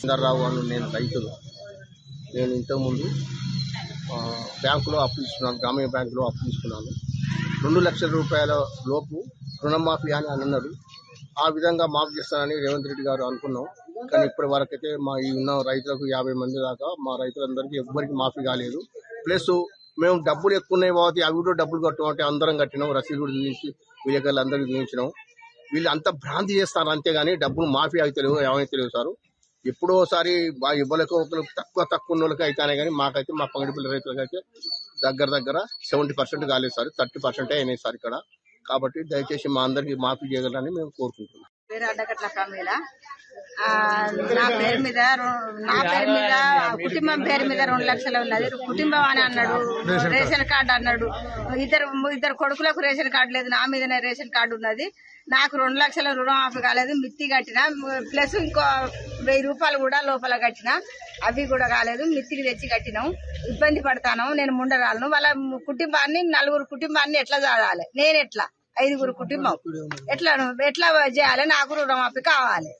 సుందర్రావు అని నేను రైతులు. నేను ఇంతకుముందు బ్యాంకులో అప్పు తీసుకున్నాను గ్రామీణ బ్యాంకులో అప్పు తీసుకున్నాను. రెండు లక్షల రూపాయల లోపు రుణమాఫీ అని అని అన్నాడు. ఆ విధంగా మాఫీ చేస్తానని రేవంత్ రెడ్డి గారు అనుకున్నాం. కానీ ఇప్పటి వరకైతే మా ఈ ఉన్న రైతులకు యాభై మంది దాకా మా రైతులందరికీ ఎవ్వరికి మాఫీ కాలేదు. ప్లస్ మేము డబ్బులు ఎక్కువ ఉన్నాయి కాబట్టి అవి కూడా డబ్బులు కట్టమంటే అందరం కట్టినాం రసీదు కూడా చూపించి విలేకరులు అందరికీ చూపించినాం. వీళ్ళు అంత భ్రాంతి చేస్తారు అంతేగాని డబ్బులు మాఫీ అవుతలేవు తెలియదు ఏమైతే తెలియదు సారు. ఎప్పుడో మా బాగా ఇవ్వలేక ఒకరు తక్కువ తక్కువ ఉన్న వాళ్ళకి అయితేనే కానీ మాకైతే మా పంగడిపల్లి రైతులకు అయితే దగ్గర దగ్గర సెవెంటీ పర్సెంట్ కాలేదు సార్ థర్టీ పర్సెంటే అయినాయి సార్ ఇక్కడ. కాబట్టి దయచేసి మా అందరికి మాఫీ చేయగలరని మేము కోరుకుంటున్నాం. నా పేరు మీద నా పేరు మీద కుటుంబం పేరు మీద రెండు లక్షలు ఉన్నది. కుటుంబం అని అన్నాడు రేషన్ కార్డు. అన్నాడు. ఇద్దరు ఇద్దరు కొడుకులకు రేషన్ కార్డు లేదు నా మీదనే రేషన్ కార్డు ఉన్నది. నాకు రెండు లక్షల రుణమాఫీ కాలేదు మిత్తి కట్టిన. ప్లస్ ఇంకో వెయ్యి రూపాయలు కూడా లోపల కట్టిన. అవి కూడా కాలేదు మిత్తికి తెచ్చి కట్టినాం. ఇబ్బంది పడతాను నేను ముండరాలను. వాళ్ళ కుటుంబాన్ని నలుగురు కుటుంబాన్ని ఎట్లా చాడాలి నేను ఎట్లా? ఐదుగురు కుటుంబం. ఎట్లా ఎట్లా చేయాలి? నాకు రుణమాఫీ కావాలి.